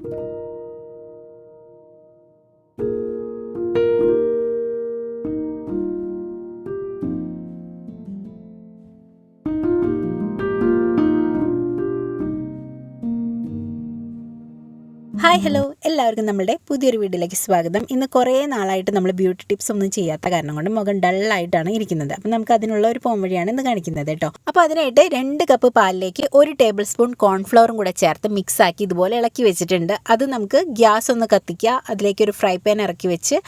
Thank you. Hi hello എല്ലാവർക്കും നമ്മുടെ പുതിയൊരു വീഡിയോയിലേക്ക് സ്വാഗതം. ഇന്ന് കുറേ നാളായിട്ട് നമ്മൾ ബ്യൂട്ടി ടിപ്സ് ഒന്നും ചെയ്യാത്ത കാരണം കൊണ്ട് മുഖം ഡള്ളായിട്ടാണ് ഇരിക്കുന്നത്. അപ്പം നമുക്ക് അതിനുള്ള ഒരു പോം വഴിയാണ് ഇന്ന് കാണിക്കുന്നത് കേട്ടോ. അപ്പോൾ അതിനായിട്ട് രണ്ട് കപ്പ് പാലിലേക്ക് ഒരു ടേബിൾ സ്പൂൺ കോൺഫ്ലവറും കൂടെ ചേർത്ത് മിക്സ് ആക്കി ഇതുപോലെ ഇളക്കി വെച്ചിട്ടുണ്ട്. അത് നമുക്ക് ഗ്യാസ് ഒന്ന് കത്തിക്കുക അതിലേക്ക് ഒരു ഫ്രൈ പാൻ ഇറക്കി വെച്ച്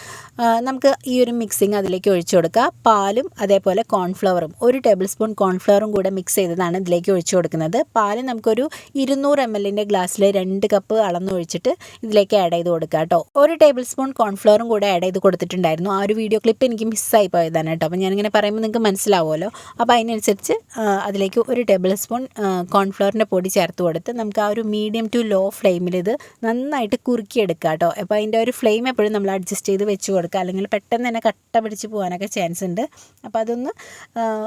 നമുക്ക് ഈ ഒരു മിക്സിങ് അതിലേക്ക് ഒഴിച്ചു കൊടുക്കുക. പാലും അതേപോലെ കോൺഫ്ലവറും ഒരു ടേബിൾ സ്പൂൺ കോൺഫ്ലവറും കൂടെ മിക്സ് ചെയ്തതാണ് ഇതിലേക്ക് ഒഴിച്ചു കൊടുക്കുന്നത്. പാൽ നമുക്കൊരു ഇരുന്നൂറ് എം എല്ലിന്റെ ഗ്ലാസ്സിൽ രണ്ട് കപ്പ് അളന്നൊഴിച്ചിട്ട് ഇതിലേക്ക് ആഡ് ചെയ്ത് കൊടുക്കുക കേട്ടോ. ഒരു ടേബിൾ സ്പൂൺ കോൺഫ്ലോറും കൂടെ ആഡ് ചെയ്ത് കൊടുത്തിട്ടുണ്ടായിരുന്നു. ആ ഒരു വീഡിയോ ക്ലിപ്പ് എനിക്ക് മിസ്സായി പോയതാണ് കേട്ടോ. അപ്പോൾ ഞാനിങ്ങനെ പറയുമ്പോൾ നിങ്ങൾക്ക് മനസ്സിലാവുമല്ലോ. അപ്പോൾ അതിനനുസരിച്ച് അതിലേക്ക് ഒരു ടേബിൾ സ്പൂൺ കോൺഫ്ലോറിന്റെ പൊടി ചേർത്ത് കൊടുത്ത് നമുക്ക് ആ ഒരു മീഡിയം ടു ലോ ഫ്ലെയിമിൽ ഇത് നന്നായിട്ട് കുറുക്കിയെടുക്കുക കേട്ടോ. അപ്പോൾ അതിന്റെ ഒരു ഫ്ലെയിം എപ്പോഴും നമ്മൾ അഡ്ജസ്റ്റ് ചെയ്ത് വെച്ച് കൊടുക്കുക. അല്ലെങ്കിൽ പെട്ടെന്ന് തന്നെ കട്ട പിടിച്ച് പോകാനൊക്കെ ചാൻസ് ഉണ്ട്. അപ്പോൾ അതൊന്ന്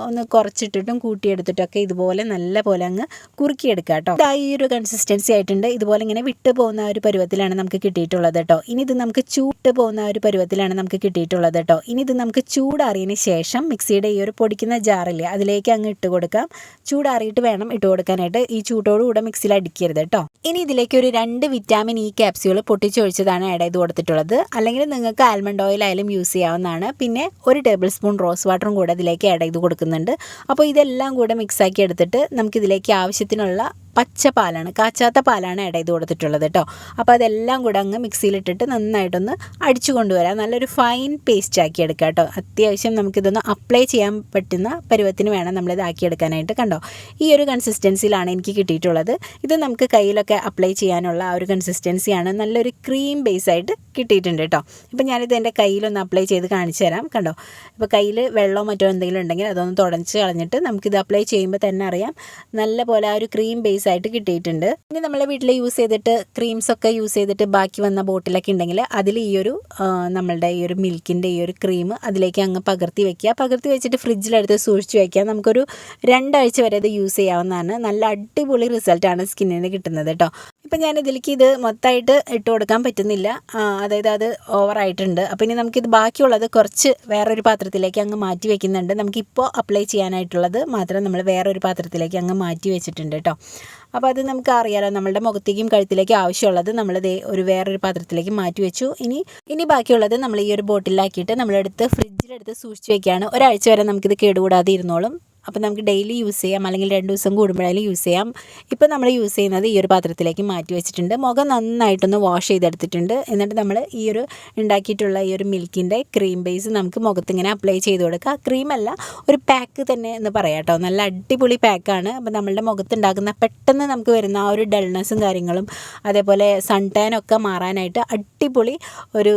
ഒന്ന് കുറച്ചിട്ടിട്ടും കൂട്ടിയെടുത്തിട്ടൊക്കെ ഇതുപോലെ നല്ല പോലെ അങ്ങ് കുറുക്കിയെടുക്കുക കേട്ടോ. ഈ ഒരു കൺസിസ്റ്റൻസി ആയിട്ടുണ്ട്. ഇതുപോലെ ഇങ്ങനെ വിട്ടു പോകുന്ന ഒരു പരുവത്തിലാണ് നമുക്ക് കിട്ടിയിട്ടുള്ളത് കേട്ടോ. ഇനി ഇത് നമുക്ക് ചൂട്ട് പോകുന്ന ഒരു പരുവത്തിലാണ് നമുക്ക് കിട്ടിയിട്ടുള്ളത് കേട്ടോ. ഇനി ഇത് നമുക്ക് ചൂടാറിയതിന് ശേഷം മിക്സിയുടെ ഈ ഒരു പൊടിക്കുന്ന ജാറില്ലേ അതിലേക്ക് അങ്ങ് ഇട്ട് കൊടുക്കാം. ചൂടാറിയിട്ട് വേണം ഇട്ട് കൊടുക്കാനായിട്ട്. ഈ ചൂട്ടോടുകൂടെ മിക്സിയിൽ അടിക്കരുത് കേട്ടോ. ഇനി ഇതിലേക്ക് ഒരു രണ്ട് വിറ്റാമിൻ ഇ ക്യാപ്സ്യൂൾ പൊട്ടിച്ചൊഴിച്ചതാണ് ആഡ് ചെയ്ത് കൊടുത്തിട്ടുള്ളത്. അല്ലെങ്കിൽ നിങ്ങൾക്ക് ആൽമണ്ട് ഓയിൽ ആയാലും യൂസ് ചെയ്യാവുന്നതാണ്. പിന്നെ ഒരു ടേബിൾ സ്പൂൺ റോസ് വാട്ടറും കൂടെ ഇതിലേക്ക് ആഡ് ചെയ്ത് കൊടുക്കുന്നുണ്ട്. അപ്പോൾ ഇതെല്ലാം കൂടെ മിക്സാക്കി എടുത്തിട്ട് നമുക്കിതിലേക്ക് ആവശ്യത്തിനുള്ള പച്ച പാലാണ് കാച്ചാത്ത പാലാണ് ആഡ് ചെയ്ത് കൊടുത്തിട്ടുള്ളത് കേട്ടോ അപ്പോൾ അതെല്ലാം കൂടെ അങ്ങ് മിക്സിയിലിട്ടിട്ട് നന്നായിട്ടൊന്ന് അടിച്ചു കൊണ്ടുവരാം. നല്ലൊരു ഫൈൻ പേസ്റ്റ് ആക്കി എടുക്കുക കേട്ടോ അത്യാവശ്യം നമുക്കിതൊന്ന് അപ്ലൈ ചെയ്യാൻ പറ്റുന്ന പരുവത്തിന് വേണം നമ്മളിത് ആക്കിയെടുക്കാനായിട്ട് കണ്ടോ? ഈ ഒരു കൺസിസ്റ്റൻസിയിലാണ് എനിക്ക് കിട്ടിയിട്ടുള്ളത്. ഇത് നമുക്ക് കയ്യിലൊക്കെ അപ്ലൈ ചെയ്യാനുള്ള ആ ഒരു കൺസിസ്റ്റൻസിയാണ് നല്ലൊരു ക്രീം ബേസ് ആയിട്ട് കിട്ടിയിട്ടുണ്ട് കേട്ടോ ഇപ്പം ഞാനിത് എന്റെ കയ്യിലൊന്ന് അപ്ലൈ ചെയ്ത് കാണിച്ചു തരാം കണ്ടോ? ഇപ്പോൾ കയ്യിൽ വെള്ളമോ മറ്റോ എന്തെങ്കിലും ഉണ്ടെങ്കിൽ അതൊന്ന് തുടച്ച് കളഞ്ഞിട്ട് നമുക്കിത് അപ്ലൈ ചെയ്യുമ്പോൾ തന്നെ അറിയാം. നല്ല പോലെ ആ ഒരു ക്രീം ബേസ് ആയിട്ട് കിട്ടിയിട്ടുണ്ട്. ഇനി നമ്മളെ വീട്ടിൽ യൂസ് ചെയ്തിട്ട് ക്രീംസ് ഒക്കെ യൂസ് ചെയ്തിട്ട് ബാക്കി വന്ന ബോട്ടിലൊക്കെ ഉണ്ടെങ്കിൽ അതിൽ ഈ ഒരു നമ്മളുടെ ഈ ഒരു മിൽക്കിന്റെ ഈ ഒരു ക്രീം അതിലേക്ക് അങ്ങ് പകർത്തി വെക്കുക. പകർത്തി വെച്ചിട്ട് ഫ്രിഡ്ജിലെടുത്ത് സൂക്ഷിച്ച് വയ്ക്കുക നമുക്കൊരു രണ്ടാഴ്ച വരെ ഇത് യൂസ് ചെയ്യാവുന്നതാണ്. നല്ല അടിപൊളി റിസൾട്ടാണ് സ്കിന്നിന് കിട്ടുന്നത് കേട്ടോ ഇപ്പം ഞാൻ ഇതിലേക്ക് ഇത് മൊത്തമായിട്ട് ഇട്ട് കൊടുക്കാൻ പറ്റുന്നില്ല. അതായത് അത് ഓവറായിട്ടുണ്ട് അപ്പോൾ ഇനി നമുക്കിത് ബാക്കിയുള്ളത് കുറച്ച് വേറൊരു പാത്രത്തിലേക്ക് അങ്ങ് മാറ്റി വെക്കുന്നുണ്ട്. നമുക്കിപ്പോൾ അപ്ലൈ ചെയ്യാനായിട്ടുള്ളത് മാത്രം നമ്മൾ വേറൊരു പാത്രത്തിലേക്ക് അങ്ങ് മാറ്റി വെച്ചിട്ടുണ്ട് കേട്ടോ. അപ്പോൾ അത് നമുക്ക് അറിയാലോ നമ്മളുടെ മുഖത്തേക്കും കഴുത്തിലേക്കും ആവശ്യമുള്ളത് നമ്മൾ ദേ ഒരു വേറൊരു പാത്രത്തിലേക്ക് മാറ്റി വെച്ചു. ഇനി ഇനി ബാക്കിയുള്ളത് നമ്മൾ ഈ ഒരു ബോട്ടിലാക്കിയിട്ട് നമ്മളെടുത്ത് ഫ്രിഡ്ജിലെടുത്ത് സൂക്ഷിച്ച് വെക്കുകയാണ്. ഒരാഴ്ച വരെ നമുക്കിത് കേടുകൂടാതെ ഇരുന്നോളും. അപ്പോൾ നമുക്ക് ഡെയിലി യൂസ് ചെയ്യാം. അല്ലെങ്കിൽ രണ്ട് ദിവസം കൂടുമ്പോഴായാലും യൂസ് ചെയ്യാം. ഇപ്പോൾ നമ്മൾ യൂസ് ചെയ്യുന്നത് ഈ ഒരു പാത്രത്തിലേക്ക് മാറ്റി വെച്ചിട്ടുണ്ട്. മുഖം നന്നായിട്ടൊന്ന് വാഷ് ചെയ്തെടുത്തിട്ടുണ്ട്. എന്നിട്ട് നമ്മൾ ഈ ഒരു ഉണ്ടാക്കിയിട്ടുള്ള ഈ ഒരു മിൽക്കിന്റെ ക്രീം ബേസ് നമുക്ക് മുഖത്തിങ്ങനെ അപ്ലൈ ചെയ്ത് കൊടുക്കുക. ക്രീം അല്ല ഒരു പാക്ക് തന്നെ എന്ന് പറയാം കേട്ടോ. നല്ല അടിപൊളി പാക്കാണ് അപ്പോൾ നമ്മളുടെ മുഖത്തുണ്ടാക്കുന്ന പെട്ടെന്ന് നമുക്ക് വരുന്ന ആ ഒരു ഡൾനെസ്സും കാര്യങ്ങളും അതേപോലെ സൺ ടാനൊക്കെ മാറാനായിട്ട് അടിപൊളി ഒരു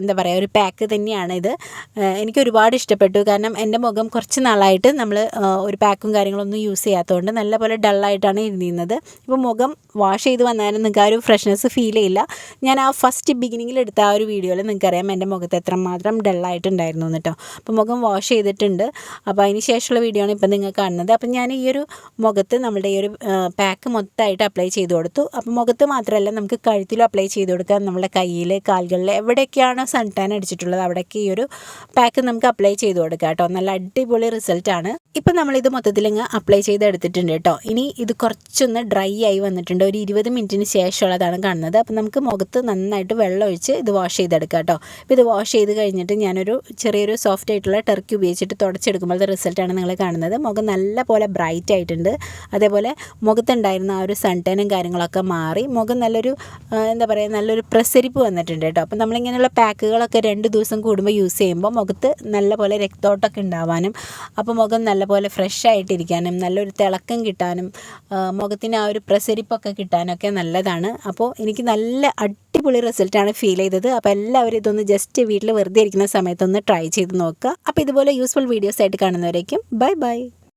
എന്താ പറയുക ഒരു പാക്ക് തന്നെയാണ് ഇത്. എനിക്ക് ഒരുപാട് ഇഷ്ടപ്പെട്ടു. കാരണം എന്റെ മുഖം കുറച്ച് നാളായിട്ട് നമ്മൾ ഒരു പാക്കും കാര്യങ്ങളൊന്നും യൂസ് ചെയ്യാത്തതുകൊണ്ട് നല്ലപോലെ ഡള്ളായിട്ടാണ് ഇരുന്നിരുന്നത്. ഇപ്പോൾ മുഖം വാഷ് ചെയ്ത് വന്നാലും നിങ്ങൾക്ക് ആ ഒരു ഫ്രഷ്നെസ് ഫീൽ ചെയ്യില്ല. ഞാൻ ആ ഫസ്റ്റ് ബിഗിനിങ്ങിൽ എടുത്ത ആ ഒരു വീഡിയോയിൽ നിങ്ങൾക്കറിയാം എന്റെ മുഖത്ത് എത്രമാത്രം ഡള്ളായിട്ടുണ്ടായിരുന്നു എന്നിട്ടോ. അപ്പോൾ മുഖം വാഷ് ചെയ്തിട്ടുണ്ട്. അപ്പോൾ അതിന് ശേഷമുള്ള വീഡിയോ ആണ് ഇപ്പോൾ നിങ്ങൾ കാണുന്നത്. അപ്പം ഞാൻ ഈ ഒരു മുഖത്ത് നമ്മുടെ ഈ ഒരു പാക്ക് മൊത്തമായിട്ട് അപ്ലൈ ചെയ്ത് കൊടുത്തു. അപ്പോൾ മുഖത്ത് മാത്രമല്ല നമുക്ക് കഴുത്തിലും അപ്ലൈ ചെയ്ത് കൊടുക്കാം. നമ്മുടെ കയ്യിൽ കാലുകളിൽ എവിടെയൊക്കെയാണോ സൺ ടാൻ അടിച്ചിട്ടുള്ളത് അവിടെയൊക്കെ ഈ ഒരു പാക്ക് നമുക്ക് അപ്ലൈ ചെയ്ത് കൊടുക്കാം കേട്ടോ. നല്ല അടിപൊളി റിസൾട്ടാണ് ഇപ്പം നമ്മളിത് മൊത്തത്തിൽ അങ്ങ് അപ്ലൈ ചെയ്ത് എടുത്തിട്ടുണ്ട് കേട്ടോ ഇനി ഇത് കുറച്ചൊന്ന് ഡ്രൈ ആയി വന്നിട്ടുണ്ട്. ഒരു ഇരുപത് മിനിറ്റിന് ശേഷമുള്ളതാണ് കാണുന്നത്. അപ്പം നമുക്ക് മുഖത്ത് നന്നായിട്ട് വെള്ളം ഒഴിച്ച് ഇത് വാഷ് ചെയ്തെടുക്കാം കേട്ടോ അപ്പോൾ ഇത് വാഷ് ചെയ്ത് കഴിഞ്ഞിട്ട് ഞാനൊരു ചെറിയൊരു സോഫ്റ്റ് ആയിട്ടുള്ള ടർക്കി ഉപയോഗിച്ചിട്ട് തുടച്ചെടുക്കുമ്പോഴത്തെ റിസൾട്ടാണ് നിങ്ങൾ കാണുന്നത്. മുഖം നല്ല പോലെ ബ്രൈറ്റ് ആയിട്ടുണ്ട്. അതേപോലെ മുഖത്തുണ്ടായിരുന്ന ആ ഒരു സൺടേനും കാര്യങ്ങളൊക്കെ മാറി. മുഖം നല്ലൊരു എന്താ പറയുക നല്ലൊരു പ്രസരിപ്പ് വന്നിട്ടുണ്ട് കേട്ടോ അപ്പം നമ്മളിങ്ങനെയുള്ള പാക്കുകളൊക്കെ രണ്ട് ദിവസം കൂടുമ്പോൾ യൂസ് ചെയ്യുമ്പോൾ മുഖത്ത് നല്ല പോലെ രക്തോട്ടമൊക്കെ ഉണ്ടാവാനും അപ്പോൾ മുഖം നല്ലപോലെ ഫ്രഷ് ആയിട്ടിരിക്കാനും നല്ലൊരു തിളക്കം കിട്ടാനും മുഖത്തിന് ആ ഒരു പ്രസരിപ്പൊക്കെ കിട്ടാനൊക്കെ നല്ലതാണ്. അപ്പോൾ എനിക്ക് നല്ല അടിപൊളി റിസൾട്ടാണ് ഫീൽ ചെയ്തത്. അപ്പോൾ എല്ലാവരും ഇതൊന്ന് ജസ്റ്റ് വീട്ടിൽ വെറുതെ ഇരിക്കുന്ന സമയത്തൊന്ന് ട്രൈ ചെയ്ത് നോക്കുക. അപ്പോൾ ഇതുപോലെ യൂസ്ഫുൾ വീഡിയോസ് ആയിട്ട് കാണുന്നവരേക്കും ബൈ ബൈ